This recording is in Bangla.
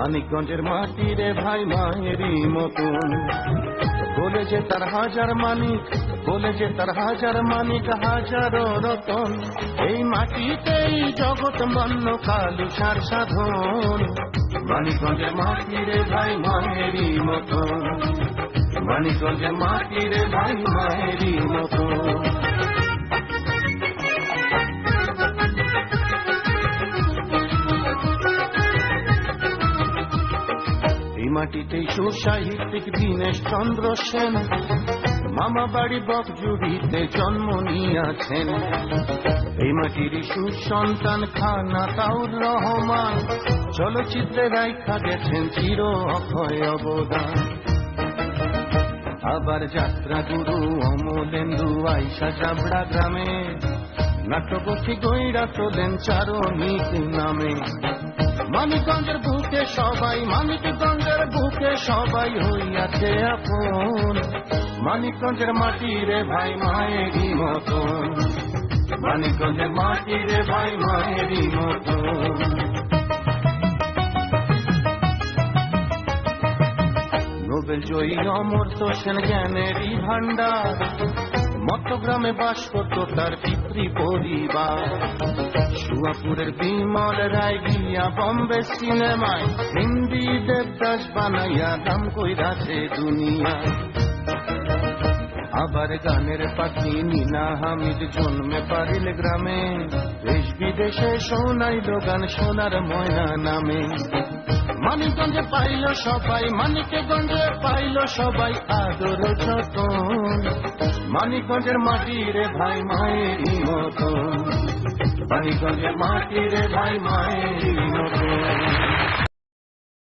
মানিকগঞ্জের মাটি রে ভাই মায়েরই মতন। বলে যে তার হাজার মানিক বলে যে তার হাজার মানিক, হাজারো রতন। এই মাটিতেই জগৎ মান্য কালু সার সাধন। মানিকগঞ্জের মাটি রে ভাই মায়েরই মতন। মানিকগঞ্জের মাটি রে ভাই মায়েরই মতন। মাটিতেই সুসাহিত্যিক দীনেশ চন্দ্র সেন। মামা বাড়ি বকজুড়িতে জন্ম নিয়েছেন। এই মাটির সুসন্তান খানা তাউর রহমান। চলচ্চিত্রে রাইখা গেছেন চির অক্ষয় অবদান। আবার যাত্রা গুরু অমলেন্দু আইসা চাবড়া গ্রামে। নাট্যগোষ্ঠী গইরা তোলেন চারণিক নামে। মানিকগঞ্জের বুকে সবাই মানিকগঞ্জের বুকে সবাই হইয়াছে আপন। মানিকগঞ্জের মাটি রে ভাই মায়েরই মতন। মানিকগঞ্জের মাটি রে ভাই মায়েরই মতন। নোবেল জয়ী অমর্ত সেন জ্ঞানেরই ভান্ডার মতগ্রামে বাস করত তার পিতৃ পরিবার। সুয়াপুরের বিমল রায় গিয়া বম্বে সিনেমায়, হিন্দি দেবদাস বানাইয়া দাম কইরাছে দুনিয়ায় আবার গানের পাখি নীনা হামিদ জন্মে পারিল গ্রামে, দেশ বিদেশে শোনাইল গান সোনার ময়না নামে। মানিকগঞ্জে পাইল সবাই, মানিকগঞ্জে পাইল সবাই আদর যতন। মানিকগঞ্জের মাটি রে ভাই মায়ের মতো মানিকগঞ্জের মাটি রে ভাই মায়ের মতো